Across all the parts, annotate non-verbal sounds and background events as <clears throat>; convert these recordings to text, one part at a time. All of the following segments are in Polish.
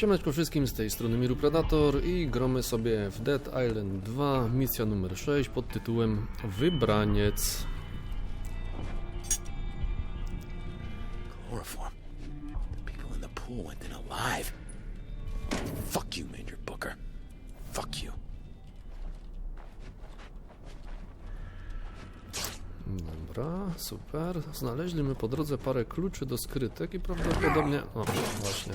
Siemaneczko wszystkim, z tej strony Miru Predator i gromy sobie w Dead Island 2, misja numer 6 pod tytułem Wybraniec. Chloroform. The people in the pool went in alive. Fuck you, Major Booker. Fuck you. Dobra, super. Znaleźliśmy po drodze parę kluczy do skrytek i prawdopodobnie... O, właśnie.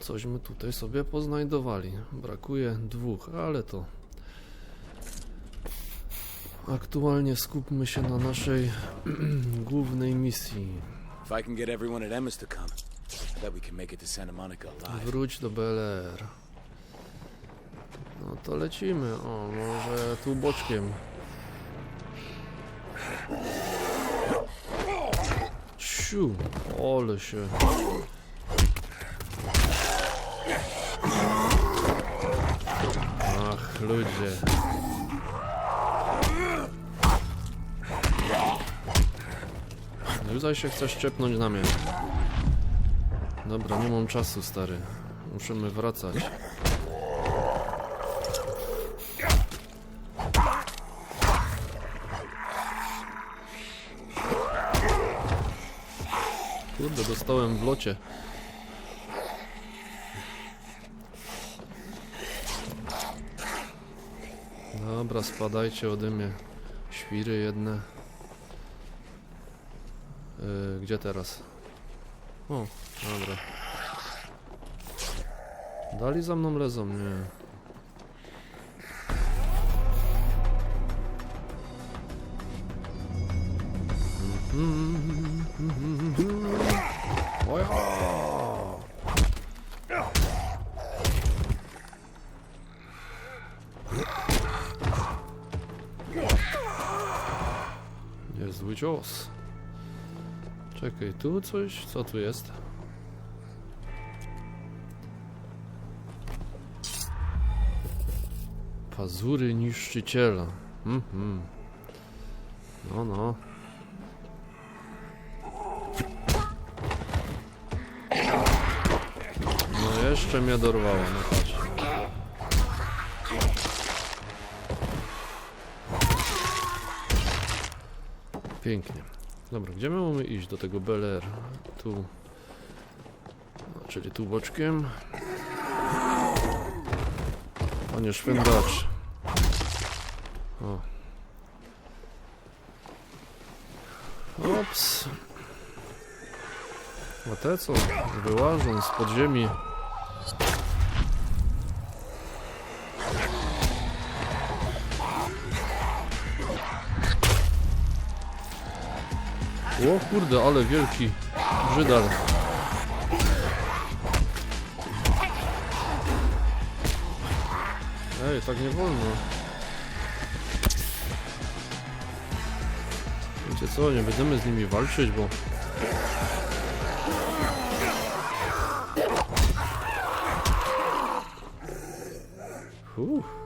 Cośmy tutaj sobie poznajdowali. Brakuje dwóch, ale to... Aktualnie skupmy się na naszej <clears throat> głównej misji. Wróć do BLR. No to lecimy. O, może tu boczkiem. Siu, ole się. Ludzie. Tutaj się chcesz czepnąć na mnie. Dobra, nie mam czasu, stary. Musimy wracać. Kurde, dostałem w locie. Dobra, spadajcie ode mnie. Świry jedne. Yy, gdzie teraz? O, dobra. Dali za mną lezą, nie. Oja! Niezły cios. Czekaj, tu coś? Co tu jest? Pazury niszczyciela. Mhm. No, no. No jeszcze mnie dorwało, no Pięknie. Dobra, gdzie my mamy iść do tego BLR? Tu. No, czyli tu boczkiem. Panie szwendacz. O. Ops. A te co? Wyłażą z podziemi. O kurde, ale wielki brzydal. Ej, tak nie wolno. Wiecie co, nie będziemy z nimi walczyć, bo... Uff.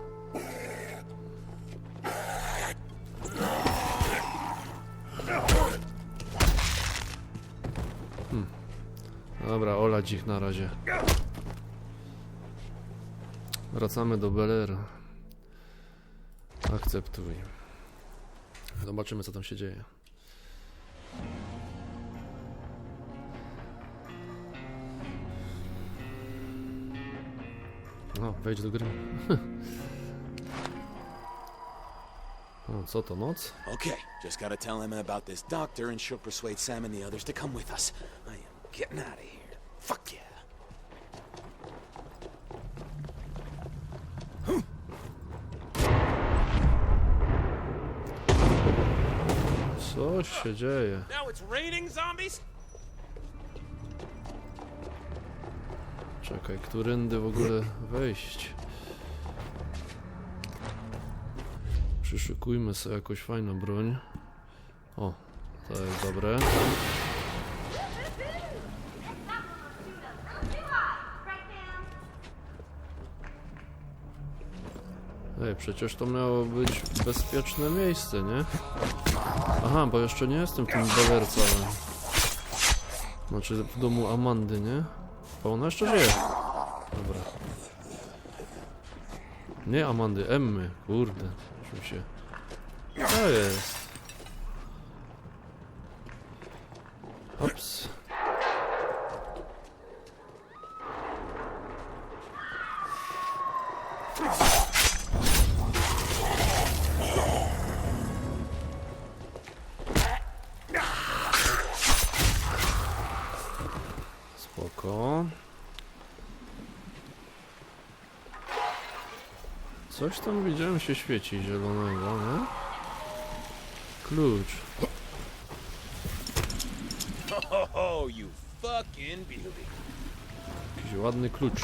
Dobra, olać ich na razie. Wracamy do Beler. Akceptuj. Zobaczymy, co tam się dzieje. O, wejdź do gry. <laughs> O, co to, noc? Okay, just gotta tell Emma about this doctor and she'll persuade Sam and the others to come with us. I am getting out of here. Fuck yeah. Co się dzieje? Now it's raining zombies? Czekaj, którędy w ogóle wejść? Przyszykujmy sobie jakąś fajną broń. O, to jest dobre. Ej, przecież to miało być bezpieczne miejsce, nie? Aha, bo jeszcze nie jestem tym balerca. Znaczy w domu Amandy, nie? Bo ona jeszcze żyje. Dobra. Nie Amandy, Emmy. Kurde. Mi się... To jest. Spoko. Coś tam widziałem się świeci zielonego, nie? Klucz. Oh, you fucking beauty. Jakiś ładny klucz.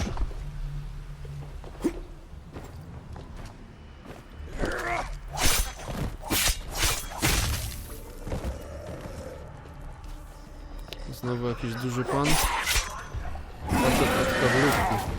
Znowu jakiś duży pan. Thank you.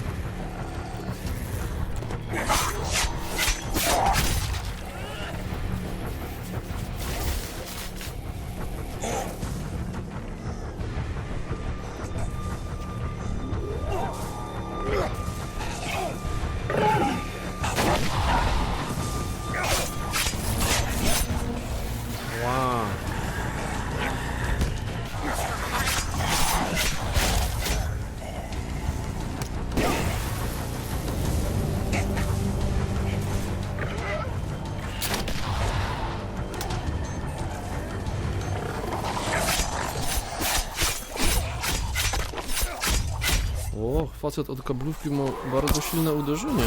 Facet od kablówki ma bardzo silne uderzenie.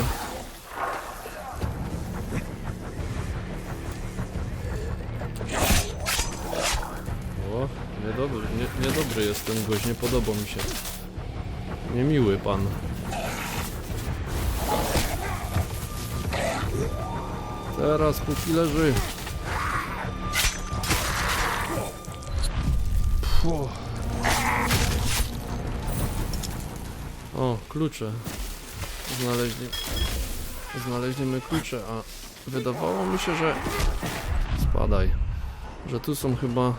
O, niedobry, nie, niedobry jest ten gość, nie podoba mi się. Niemiły pan. Teraz póki leży. Puh. O, klucze. Znaleźli... Znaleźliśmy klucze, a wydawało mi się, że... Spadaj. Że tu są chyba...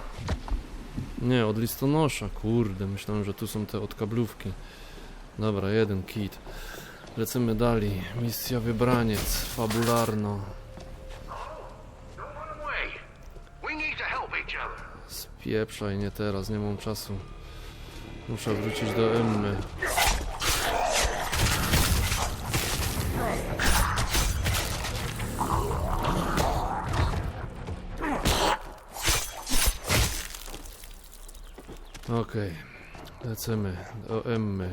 Nie, od listonosza, kurde, myślałem, że tu są te od kablówki. Dobra, jeden kit. Lecimy dalej. Misja wybraniec, fabularno. Spieprzaj, nie teraz, nie mam czasu. Muszę wrócić do Emmy. Okej, lecimy do Emmy.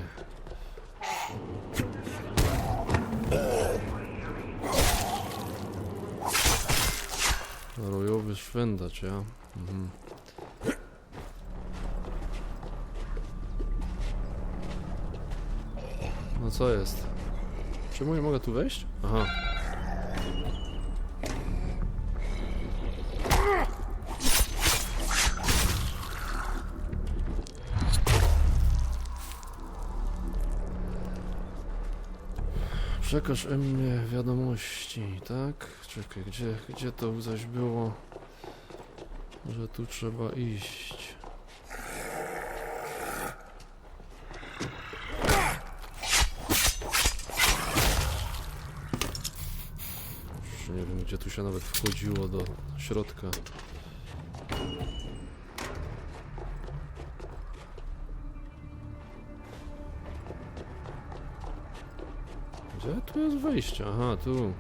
Rojowy szwendacz, ja? Mhm. No co jest? Czemu nie mogę tu wejść? Aha. Przekaż mnie wiadomości, tak? Czekaj, gdzie, gdzie to zaś było? Że tu trzeba iść. Już nie wiem, gdzie tu się nawet wchodziło do środka. Gdzie tu jest wejście? Aha, tu.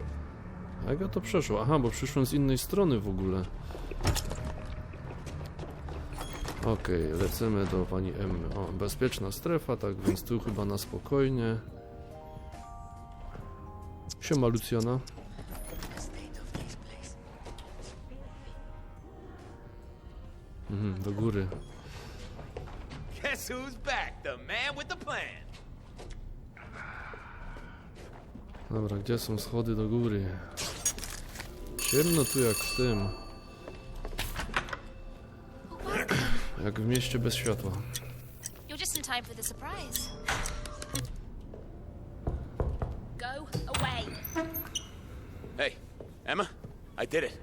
A Jak ja to przeszło? Aha, bo przyszłem z innej strony w ogóle. Okej, lecimy do pani M. O, bezpieczna strefa, tak więc tu chyba na spokojnie. Siema Lucjana. Mhm, do góry. Guess who's back? The man with the plan. Dobra, gdzie są schody do góry? Ciemno tu jak w tym. Jak w mieście bez światła. You're just in time for the surprise. Go away. Hey, Emma, I did it.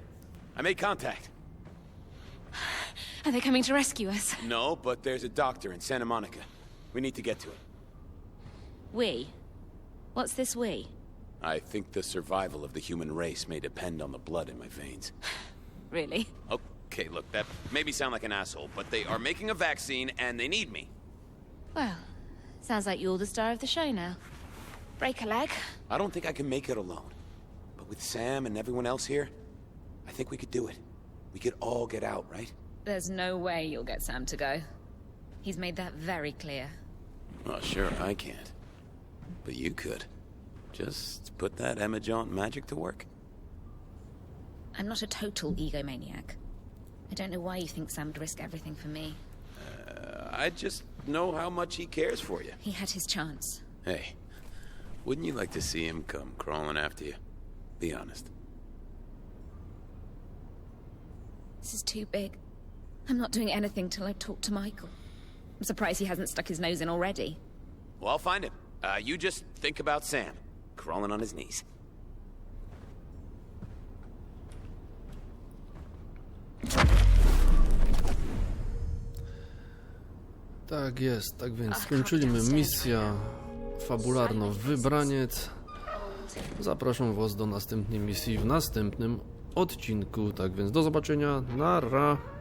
I made contact. Are they coming to rescue us? No, but there's a doctor in Santa Monica. We need to get to him. We? What's this we? I think the survival of the human race may depend on the blood in my veins. <sighs> Really? Okay, look, that made me sound like an asshole, but they are making a vaccine and they need me. Well, sounds like you're the star of the show now. Break a leg. I don't think I can make it alone. But with Sam and everyone else here, I think we could do it. We could all get out, right? There's no way you'll get Sam to go. He's made that very clear. Well, sure, I can't. But you could. Just put that Emma Jaunt magic to work. I'm not a total egomaniac. I don't know why you think Sam would risk everything for me. Uh, I just know how much he cares for you. He had his chance. Hey, wouldn't you like to see him come crawling after you? Be honest. This is too big. I'm not doing anything till I talk to Michael. I'm surprised he hasn't stuck his nose in already. Well, I'll find him. Uh, you just think about Sam, crawling on his knees. Tak jest, tak więc skończyliśmy misję fabularną Wybraniec. Zapraszam Was do następnej misji w następnym odcinku. Tak więc do zobaczenia. Nara.